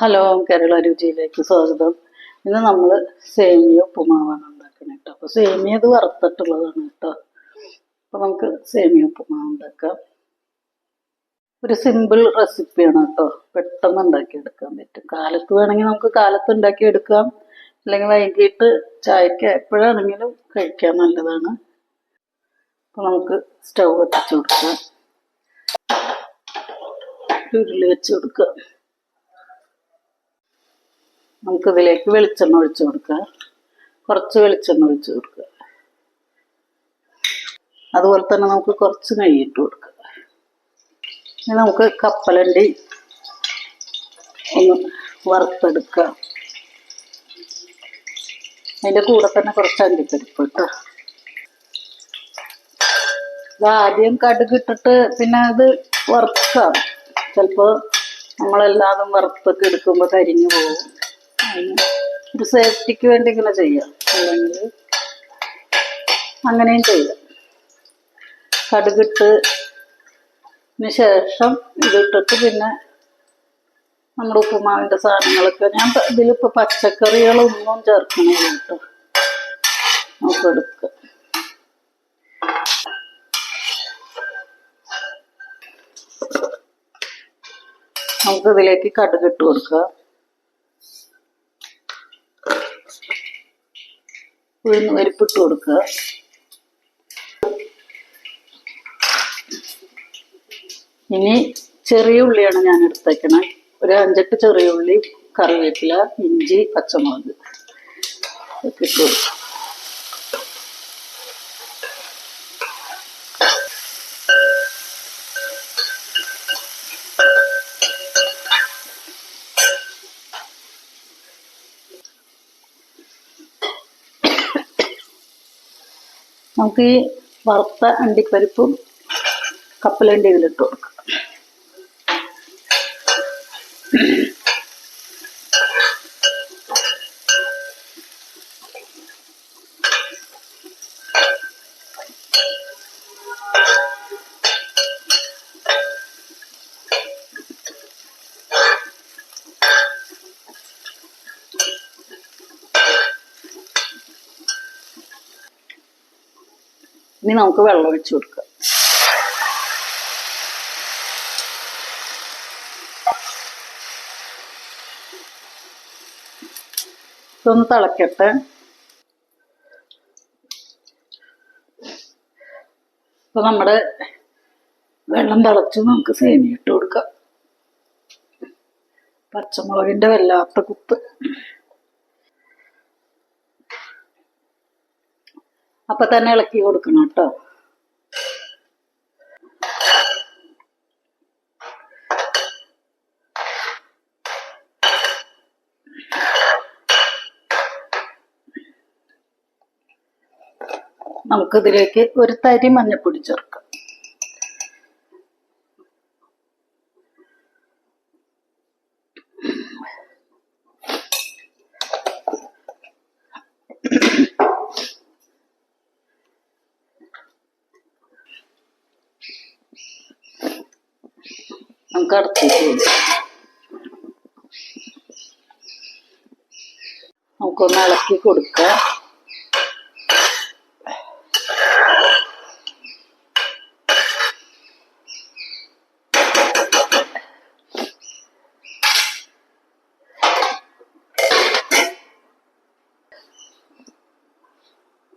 Hello Kerala രുചിയിലേക്ക് സ്വാഗതം. ഇന്ന് നമ്മൾ സേമിയ ഉപ്പുമാവാണ് ഉണ്ടാക്കുന്നത് കേട്ടോ അപ്പോൾ സേമിയ ഇത് വറുത്തിട്ടുള്ളതാണ് കേട്ടോ അപ്പോൾ നമുക്ക് സേമിയ ഉപ്പുമാവ് ഉണ്ടാക്കാം. ഒരു സിമ്പിൾ റെസിപ്പിയാണ് കേട്ടോ പെട്ടെന്ന് ഉണ്ടാക്കിയെടുക്കാൻ പറ്റും. കാലത്ത് വേണമെങ്കിൽ നമുക്ക് കാലത്ത് ഉണ്ടാക്കിയെടുക്കാം. അല്ലെങ്കിൽ വൈകിട്ട് ചായക്ക് എപ്പോഴാണെങ്കിലും കഴിക്കാൻ നല്ലതാണ്. അപ്പോൾ നമുക്ക് സ്റ്റൗ കത്തിച്ച് കൊടുക്കാം. ഉരുളി വെച്ച് കൊടുക്കാം. നമുക്കിതിലേക്ക് വെളിച്ചെണ്ണ ഒഴിച്ചു കൊടുക്കുക. കുറച്ച് വെളിച്ചെണ്ണ ഒഴിച്ചു കൊടുക്കുക. അതുപോലെ തന്നെ നമുക്ക് കുറച്ച് നെയ്യിട്ട് കൊടുക്കുക. ഇനി നമുക്ക് കപ്പലണ്ടി ഒന്ന് വറുത്തെടുക്കാം അതിന്റെ കൂടെ തന്നെ കുറച്ച് അണ്ടിപ്പരിപ്പ് ഇത് ആദ്യം കടുക് ഇട്ടിട്ട് പിന്നെ അത് വറുക്കാം ചിലപ്പോൾ നമ്മളെല്ലാതും വറുത്തൊക്കെ എടുക്കുമ്പോൾ കരിഞ്ഞു പോകും. ഒരു സേഫ്റ്റിക്ക് വേണ്ടി ഇങ്ങനെ ചെയ്യാം അല്ലെങ്കിൽ അങ്ങനെയും ചെയ്യാം കടുകിട്ട് ന് ശേഷം ഇതിട്ടിട്ട് പിന്നെ നമ്മുടെ ഉപ്പുമാവിന്റെ സാധനങ്ങളൊക്കെ ഞാൻ ഇതിലിപ്പോൾ പച്ചക്കറികളൊന്നും ചേർക്കണില്ല കേട്ടോ. നമുക്ക് എടുക്കാം. നമുക്കിതിലേക്ക് കടുകിട്ട് കൊടുക്കുക ഉഴുന്ന് പരിപ്പിട്ട് കൊടുക്കുക. ഇനി ചെറിയ ഉള്ളിയാണ് ഞാൻ എടുത്തേക്കണേ. ഒരു അഞ്ചെട്ട് ചെറിയ ഉള്ളി കറിവേപ്പില ഇഞ്ചി പച്ചമുളക്. ഇട്ട് കൊടുക്കുക. നമുക്ക് ഈ വറുത്ത അണ്ടിപ്പരിപ്പും കപ്പലണ്ടി ഇതിലിട്ട് കൊടുക്കാം. ഇനി നമുക്ക് വെള്ളം ഒഴിച്ചു കൊടുക്കുക ഇതൊന്ന് തിളക്കട്ടെ. ഇപ്പൊ നമ്മുടെ വെള്ളം തിളച്ച് നമുക്ക് സേമിയ ഇട്ട് കൊടുക്കാം. പച്ചമുളകിന്റെ വല്ലാത്ത കുത്ത് അപ്പൊ തന്നെ ഇളക്കി കൊടുക്കണം കേട്ടോ. നമുക്കിതിലേക്ക് ഒരു തരി മഞ്ഞപ്പൊടി ചേർക്കാം. നമുക്ക് അടുത്തേക്ക് കൊടുക്കാം നമുക്കൊന്ന് ഇളക്കി കൊടുക്കാം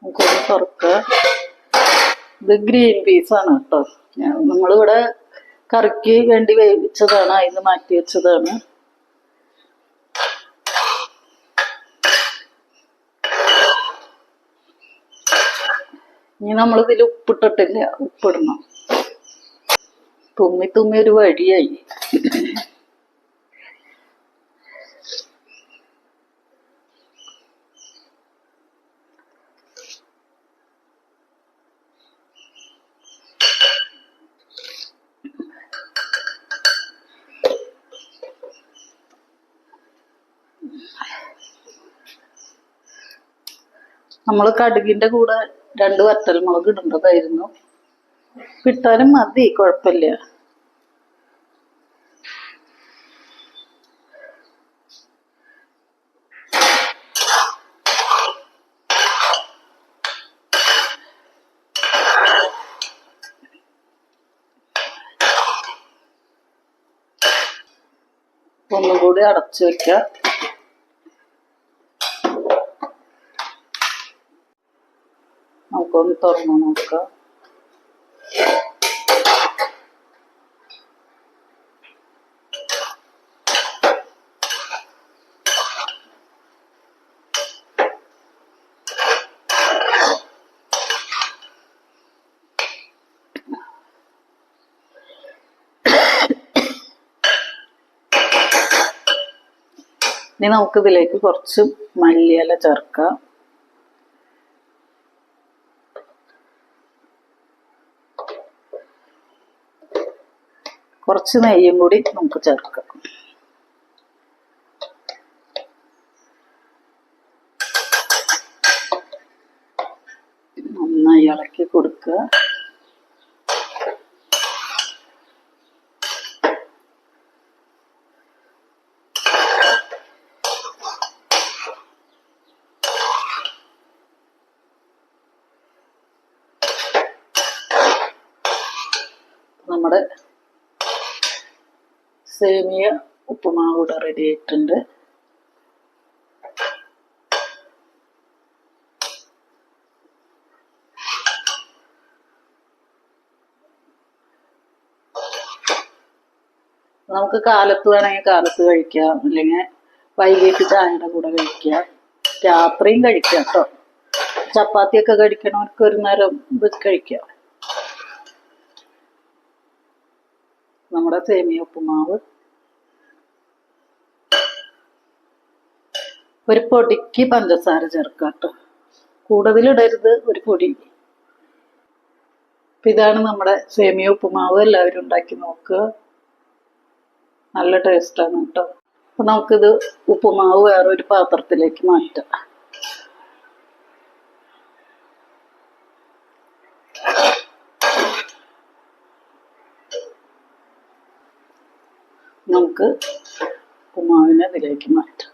നമുക്കൊന്ന് തുറക്കുക ഇത് ഗ്രീൻ പീസാണ് കേട്ടോ ഞാൻ നമ്മളിവിടെ കറിക്ക് വേണ്ടി വേവിച്ചതാണ് അതിന് മാറ്റി വെച്ചതാണ്. ഇനി നമ്മൾ ഇതിൽ ഉപ്പിട്ടിട്ടില്ല ഉപ്പിടണം. തുമ്മി തുമ്മി ഒരു വഴിയായി. നമ്മൾ കടുകിന്റെ കൂടെ രണ്ട് വറ്റൽമുളക് ഇടേണ്ടതായിരുന്നു. കിട്ടാനും മതി കുഴപ്പമില്ല. ഒന്നുകൂടി അടച്ചു വെക്കാം. നമുക്കൊന്ന് തുറന്നു നോക്കാം. ഇനി നമുക്ക് ഇതിലേക്ക് കുറച്ച് മല്ലിയില ചേർക്കാം. കുറച്ച് നെയ്യും കൂടി നമുക്ക് ചേർക്കാം. നന്നായി ഇളക്കി കൊടുക്കുക. നമ്മുടെ സേമിയ ഉപ്പുമാവ് ഇവിടെ റെഡി ആയിട്ടുണ്ട്. നമുക്ക് കാലത്ത് വേണമെങ്കിൽ കാലത്ത് കഴിക്കാം. അല്ലെങ്കിൽ വൈകിട്ട് ചായയുടെ കൂടെ കഴിക്കാം. രാത്രിയും കഴിക്കാം കേട്ടോ ചപ്പാത്തിയൊക്കെ കഴിക്കണവർക്ക് ഒരു നേരം കഴിക്കാം. നമ്മുടെ സേമിയ ഉപ്പുമാവ് ഒരു പൊടിക്ക് പഞ്ചസാര ചേർക്കാം കേട്ടോ കൂടുതലിടരുത് ഒരു പൊടി. അപ്പൊ ഇതാണ് നമ്മുടെ സേമിയ ഉപ്പുമാവ് എല്ലാവരും ഉണ്ടാക്കി നോക്കുക. നല്ല ടേസ്റ്റാണ് കേട്ടോ. അപ്പൊ നമുക്കിത് ഉപ്പുമാവ് വേറൊരു പാത്രത്തിലേക്ക് മാറ്റാം. നമുക്ക് ഉപ്പുമാവിനെ അതിലേക്ക് മാറ്റാം.